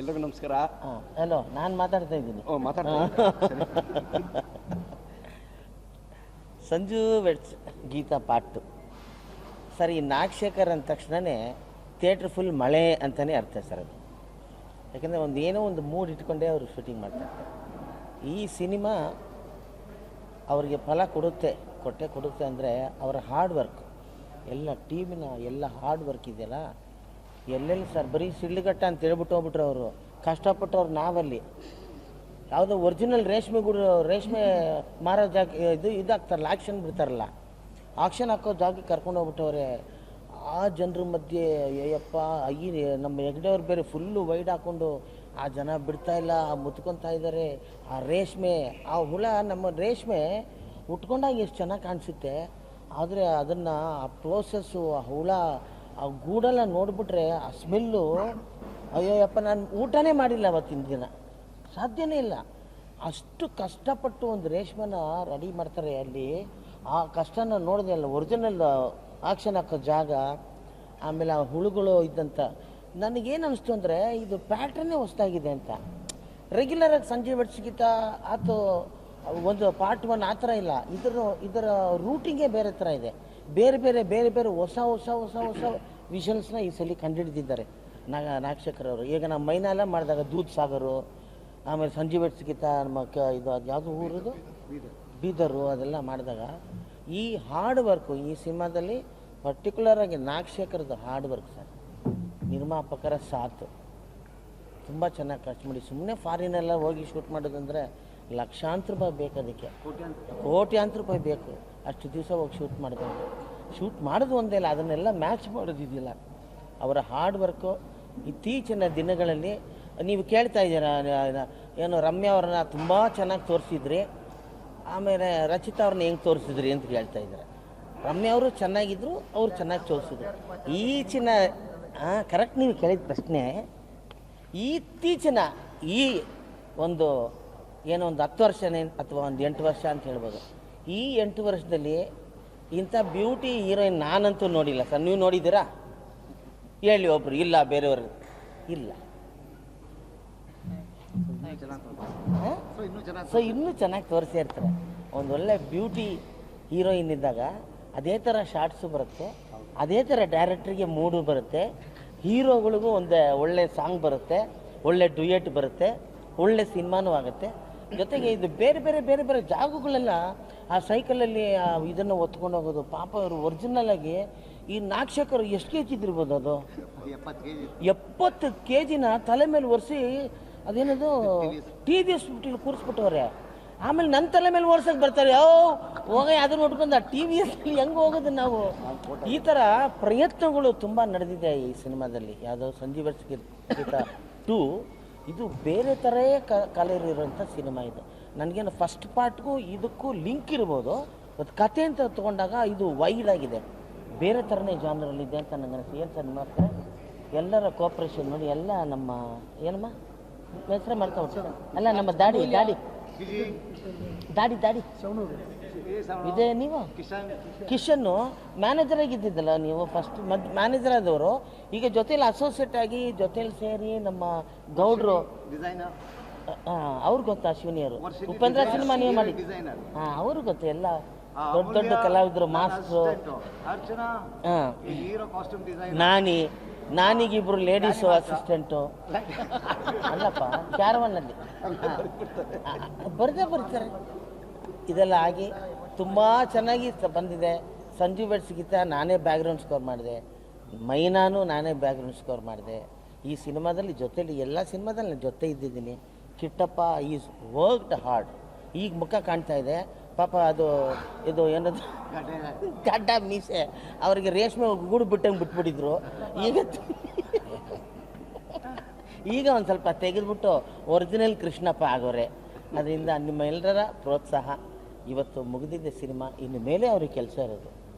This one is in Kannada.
ಎಲ್ರಿಗೂ ನಮಸ್ಕಾರ. ಹಾಂ ಹಲೋ ನಾನು ಮಾತಾಡ್ತಾ ಇದ್ದೀನಿ. ಓ ಮಾತಾಡ್ತಾ Sanju weds Geetha part sir ಈ ನಾಗಶೇಖರ್ ಅಂದ ತಕ್ಷಣವೇ ಥಿಯೇಟ್ರ್ ಫುಲ್ ಮಳೆ ಅಂತಲೇ ಅರ್ಥ ಸರ್ ಅದು. ಯಾಕೆಂದರೆ ಒಂದು ಏನೋ ಒಂದು ಮೂಡ್ ಇಟ್ಕೊಂಡೇ ಅವರು ಶೂಟಿಂಗ್ ಮಾಡ್ತಾರೆ. ಈ ಸಿನಿಮಾ ಅವರಿಗೆ ಫಲ ಕೊಡುತ್ತೆ ಕೊಟ್ಟೆ ಕೊಡುತ್ತೆ ಅಂದರೆ ಅವರ ಹಾರ್ಡ್ ವರ್ಕ್ ಎಲ್ಲ ಟೀಮಿನ ಎಲ್ಲ ಹಾರ್ಡ್ ವರ್ಕ್ ಇದೆಯಲ್ಲ ಎಲ್ಲೆಲ್ಲಿ ಸರ್? ಬರೀ ಸಿಡ್ಲುಗಟ್ಟ ಅಂತ ಹೇಳ್ಬಿಟ್ಟು ಹೋಗ್ಬಿಟ್ರು ಅವರು. ಕಷ್ಟಪಟ್ಟವ್ರು ನಾವಲ್ಲಿ. ಯಾವುದೋ ಒರಿಜಿನಲ್ ರೇಷ್ಮೆ ಗುಡು, ರೇಷ್ಮೆ ಮಾರೋ ಜಾಗ, ಇದು ಇದಾಗ್ತಾರಲ್ಲ ಆಕ್ಷನ್ ಬಿಡ್ತಾರಲ್ಲ. ಆಕ್ಷನ್ ಹಾಕೋ ಜಾಗಕ್ಕೆ ಕರ್ಕೊಂಡು ಹೋಗ್ಬಿಟ್ಟವ್ರೆ. ಆ ಜನರ ಮಧ್ಯೆ ಅಯ್ಯಪ್ಪ ಈ ನಮ್ಮ ಹೆಗ್ಡೆಯವ್ರು ಬೇರೆ ಫುಲ್ಲು ವೈಡ್ ಹಾಕ್ಕೊಂಡು ಆ ಜನ ಬಿಡ್ತಾ ಇಲ್ಲ ಮುತ್ಕೊತಾ ಇದ್ದಾರೆ ಆ ರೇಷ್ಮೆ, ಆ ಹುಳ, ನಮ್ಮ ರೇಷ್ಮೆ ಉಟ್ಕೊಂಡಾಗ ಎಷ್ಟು ಚೆನ್ನಾಗಿ ಕಾಣಿಸುತ್ತೆ. ಆದರೆ ಅದನ್ನು ಆ ಪ್ರೋಸೆಸ್ಸು ಆ ಹುಳ ಆ ಗೂಡೆಲ್ಲ ನೋಡಿಬಿಟ್ರೆ ಆ ಸ್ಮೆಲ್ಲು ಅಯ್ಯೋಯಪ್ಪ ನಾನು ಊಟನೇ ಮಾಡಿಲ್ಲ ಅವತ್ತಿನ ದಿನ ಸಾಧ್ಯನೇ ಇಲ್ಲ. ಅಷ್ಟು ಕಷ್ಟಪಟ್ಟು ಒಂದು ರೇಷ್ಮೆನ ರೆಡಿ ಮಾಡ್ತಾರೆ ಅಲ್ಲಿ. ಆ ಕಷ್ಟನ ನೋಡಿದೆ ಅಲ್ಲ ಒರಿಜಿನಲ್ ಆಕ್ಷನ್ ಹಾಕೋ ಜಾಗ, ಆಮೇಲೆ ಆ ಹುಳುಗಳು ಇದ್ದಂಥ ನನಗೇನು ಅನಿಸ್ತು ಅಂದರೆ, ಇದು ಪ್ಯಾಟ್ರನ್ನೇ ಹೊಸ್ದಾಗಿದೆ ಅಂತ. ರೆಗ್ಯುಲರಾಗಿ ಸಂಜೆ ಬೆಡ್ಸ್ಗಿಂತ ಆತು, ಒಂದು ಪಾರ್ಟ್ ಒನ್ ಆ ಥರ ಇಲ್ಲ. ಇದರ ಇದರ ರೂಟಿಂಗೇ ಬೇರೆ ಥರ ಇದೆ. ಬೇರೆ ಬೇರೆ ಬೇರೆ ಬೇರೆ ಹೊಸ ಹೊಸ ಹೊಸ ಹೊಸ ವಿಷನ್ಸ್ನ ಈ ಸಲ ಕಂಡುಹಿಡಿದಿದ್ದಾರೆ. ನಾಗ ನಾಗಶೇಖರ್ ಅವರು. ಈಗ ನಮ್ಮ ಮೈನಾಲ ಮಾಡಿದಾಗ ದೂದ್ ಸಾಗರು, ಆಮೇಲೆ ಸಂಜೀವ್ ಸಿಗಿತ ನಮ್ಮ ಕ ಇದು ಅದು ಯಾವುದು ಊರದು? ಬೀದರು ಅದೆಲ್ಲ ಮಾಡಿದಾಗ ಈ ಹಾರ್ಡ್ ವರ್ಕು ಈ ಸಿನಿಮಾದಲ್ಲಿ ಪರ್ಟಿಕ್ಯುಲರ್ ಆಗಿ ನಾಗಶೇಖರದ್ದು ಹಾರ್ಡ್ ವರ್ಕ್ ಸರ್. ನಿರ್ಮಾಪಕರ ಸಾಥ್. ತುಂಬ ಚೆನ್ನಾಗಿ ಖರ್ಚು ಮಾಡಿ. ಸುಮ್ಮನೆ ಫಾರಿನೆಲ್ಲ ಹೋಗಿ ಶೂಟ್ ಮಾಡೋದಂದರೆ ಲಕ್ಷಾಂತರ ರೂಪಾಯಿ ಬೇಕು ಅದಕ್ಕೆ. ಕೋಟ್ಯಾಂತರ ರೂಪಾಯಿ. ಬೇಕು. ಅಷ್ಟು ದಿವಸ ಹೋಗಿ ಶೂಟ್ ಮಾಡಬೇಕು ಶೂಟ್ ಮಾಡೋದು ಒಂದೇ ಇಲ್ಲ ಅದನ್ನೆಲ್ಲ ಮ್ಯಾಚ್ ಮಾಡೋದಿದೆಯಲ್ಲ ಅವರ ಹಾರ್ಡ್ ವರ್ಕು ಇತ್ತೀಚಿನ ದಿನಗಳಲ್ಲಿ ನೀವು ಕೇಳ್ತಾ ಇದ್ದೀರಾ ಏನು ರಮ್ಯಾ ಅವ್ರನ್ನ ತುಂಬ ಚೆನ್ನಾಗಿ ತೋರಿಸಿದ್ರಿ ಆಮೇಲೆ ರಚಿತಾ ಅವ್ರನ್ನ ಹೆಂಗೆ ತೋರಿಸಿದ್ರಿ ಅಂತ ಕೇಳ್ತಾ ಇದ್ದಾರೆ. ರಮ್ಯಾ ಅವರು ಚೆನ್ನಾಗಿದ್ದರು ಅವರು ಚೆನ್ನಾಗಿ ತೋರಿಸಿದ್ರು. ಈಚಿನ ಕರೆಕ್ಟ್ ನೀವು ಕೇಳಿದ ಪ್ರಶ್ನೆ ಇತ್ತೀಚಿನ ಈ ಒಂದು ಏನೋ ಒಂದು ಹತ್ತು ವರ್ಷನೇ ಅಥವಾ ಒಂದು ಎಂಟು ವರ್ಷ ಅಂತ ಹೇಳ್ಬೋದು. ಈ ಎಂಟು ವರ್ಷದಲ್ಲಿ ಇಂಥ ಬ್ಯೂಟಿ ಹೀರೋಯಿನ್ ನಾನಂತೂ ನೋಡಿಲ್ಲ ಸರ್. ನೀವು ನೋಡಿದ್ದೀರಾ? ಹೇಳಿ ಒಬ್ರು, ಇಲ್ಲ, ಬೇರೆಯವರು. ಇಲ್ಲ? ಸೊ ಇನ್ನೂ ಚೆನ್ನಾಗಿ ತೋರಿಸಿ ಇರ್ತಾರೆ. ಒಂದು ಒಳ್ಳೆ ಬ್ಯೂಟಿ ಹೀರೋಯಿನ್ ಇದ್ದಾಗ ಅದೇ ಥರ ಶಾರ್ಟ್ಸು ಬರುತ್ತೆ, ಅದೇ ಥರ ಡೈರೆಕ್ಟ್ರಿಗೆ ಮೂಡು ಬರುತ್ತೆ ಹೀರೋಗಳಿಗೂ ಒಂದು ಒಳ್ಳೆ ಸಾಂಗ್ ಬರುತ್ತೆ, ಒಳ್ಳೆ ಡುಯೆಟ್ ಬರುತ್ತೆ, ಒಳ್ಳೆ ಸಿನಿಮಾನೂ ಆಗುತ್ತೆ. ಜೊತೆಗೆ ಇದು ಬೇರೆ ಬೇರೆ ಬೇರೆ ಬೇರೆ ಜಾಗಗಳೆಲ್ಲ ಆ ಸೈಕಲಲ್ಲಿ ಆ ಇದನ್ನು ಹೊತ್ಕೊಂಡು ಹೋಗೋದು. ಪಾಪ ಅವರು ಒರಿಜಿನಲ್ ಆಗಿ ಈ ನಾಕ್ಷಕರು ಎಷ್ಟು ಕೆ ಜಿ ಇದ್ದಿರ್ಬೋದು ಅದು? ಎಪ್ಪತ್ತು ಕೆ ಜಿನ ತಲೆ ಮೇಲೆ ಒರೆಸಿ ಅದೇನದು? ಟಿ ವಿ ಎಸ್ ಬಿಟ್ಟು ಕೂರಿಸ್ಬಿಟ್ಟವ್ರೆ. ಆಮೇಲೆ ನನ್ನ ತಲೆ ಮೇಲೆ ಓಡ್ಸಕ್ಕೆ ಬರ್ತಾರೆ. ಓ ಹೋಗ ಅದನ್ನ ನೋಡ್ಕೊಂಡು ಟಿ ವಿ ಎಸ್ ಹೆಂಗೆ ಹೋಗೋದು ನಾವು? ಈ ಥರ ಪ್ರಯತ್ನಗಳು ತುಂಬ ನಡೆದಿದೆ ಈ ಸಿನಿಮಾದಲ್ಲಿ. ಯಾವುದೋ ಸಂಜೀವ ಟೂ ಇದು ಬೇರೆ ಥರೇ ಕ ಕಲರ್ ಇರೋಂಥ ಸಿನಿಮಾ ಇದು. ನನಗೇನು ಫಸ್ಟ್ ಪಾರ್ಟ್ಗೂ ಇದಕ್ಕೂ ಲಿಂಕ್ ಇರ್ಬೋದು ಬಟ್ ಕತೆ ಅಂತ ತೊಗೊಂಡಾಗ ಇದು ವೈಡ್ ಆಗಿದೆ. ಬೇರೆ ಥರನೇ ಜಾನರಲ್ಲಿದೆ ಅಂತ ನನಗೆ ಅನಿಸ್ತು. ಏನು ಸರ್ ಮಾತ್ರ? ಎಲ್ಲರ ಕೋಪ್ರೇಷನ್ ನೋಡಿ ಎಲ್ಲ ನಮ್ಮ, ಏನಮ್ಮ? ಹೆಸರೇ ಮಾಡ್ತಾ ಅಲ್ಲ, ನಮ್ಮ ದಾಡಿ ದಾಡಿ. ದಾಡಿ ದಾಡಿ. ಇದೇ ನೀವು? ಕಿಶನ್ನು ಮ್ಯಾನೇಜರ್ ಆಗಿದ್ದಿದ್ದಲ್ಲ ನೀವು? ಫಸ್ಟ್ ಮದ್ ಮ್ಯಾನೇಜರ್ ಆದವರು. ಈಗ ಜೊತೆಲಿ ಅಸೋಸಿಯೇಟ್ ಆಗಿ ಜೊತೆಲಿ ಸೇರಿ ನಮ್ಮ ಗೌಡ್ರು. ಅವ್ರು ಗೊತ್ತಾ ಅಶ್ವಿನಿಯವರು ಉಪೇಂದ್ರ ಸಿನಿಮಾ ನೀವು ಮಾಡಿ ಹಾಂ ಅವರು ಗೊತ್ತಾ ಎಲ್ಲ. ದೊಡ್ಡ ದೊಡ್ಡ ಕಲಾವಿದರು ಮಾಸ್ಟ್ರು ನಾನಿ ನಾನಿಗಿಬ್ರು ಲೇಡೀಸು ಅಸಿಸ್ಟೆಂಟು ಅಲ್ಲಪ್ಪ ಕ್ಯಾರವನ್ನಲ್ಲಿ ಬರದೇ ಬರ್ತಾರೆ. ಇದೆಲ್ಲ ಆಗಿ ತುಂಬ ಚೆನ್ನಾಗಿ ಬಂದಿದೆ. ಸಂಜು ಬೆಡ್ಸ್ಗಿಂತ ನಾನೇ ಬ್ಯಾಕ್ಗ್ರೌಂಡ್ ಸ್ಕೋರ್ ಮಾಡಿದೆ. ಮೈನಾನು ನಾನೇ ಬ್ಯಾಕ್ಗ್ರೌಂಡ್ ಸ್ಕೋರ್ ಮಾಡಿದೆ. ಈ ಸಿನಿಮಾದಲ್ಲಿ ಜೊತೆಲಿ ಎಲ್ಲ ಸಿನಿಮಾದಲ್ಲಿ ನಾನು ಜೊತೆ ಇದ್ದಿದ್ದೀನಿ. ಕಿಟ್ಟಪ್ಪ ಈಸ್ ವರ್ಕ್ಡ್ ಹಾರ್ಡ್ ಈಗ ಮುಖ ಕಾಣ್ತಾ ಇದೆ. ಪಾಪ ಅದು ಇದು ಏನದು? ಗಡ್ಡ. ಮೀಸೆ. ಅವರಿಗೆ ರೇಷ್ಮೆ ಗೂಡು ಬಿಟ್ಟಂಗೆ ಬಿಟ್ಬಿಟ್ಟಿದ್ರು. ಈಗ ಈಗ ಒಂದು ಸ್ವಲ್ಪ ತೆಗೆದ್ಬಿಟ್ಟು ಒರಿಜಿನಲ್ ಕೃಷ್ಣಪ್ಪ ಆಗೋರೆ. ಅದರಿಂದ ನಿಮ್ಮ ಎಲ್ಲರ ಪ್ರೋತ್ಸಾಹ. ಇವತ್ತು ಮುಗಿದಿದ್ದ ಸಿನಿಮಾ, ಇನ್ನು ಮೇಲೆ ಅವ್ರಿಗೆ ಕೆಲಸ ಇರೋದು.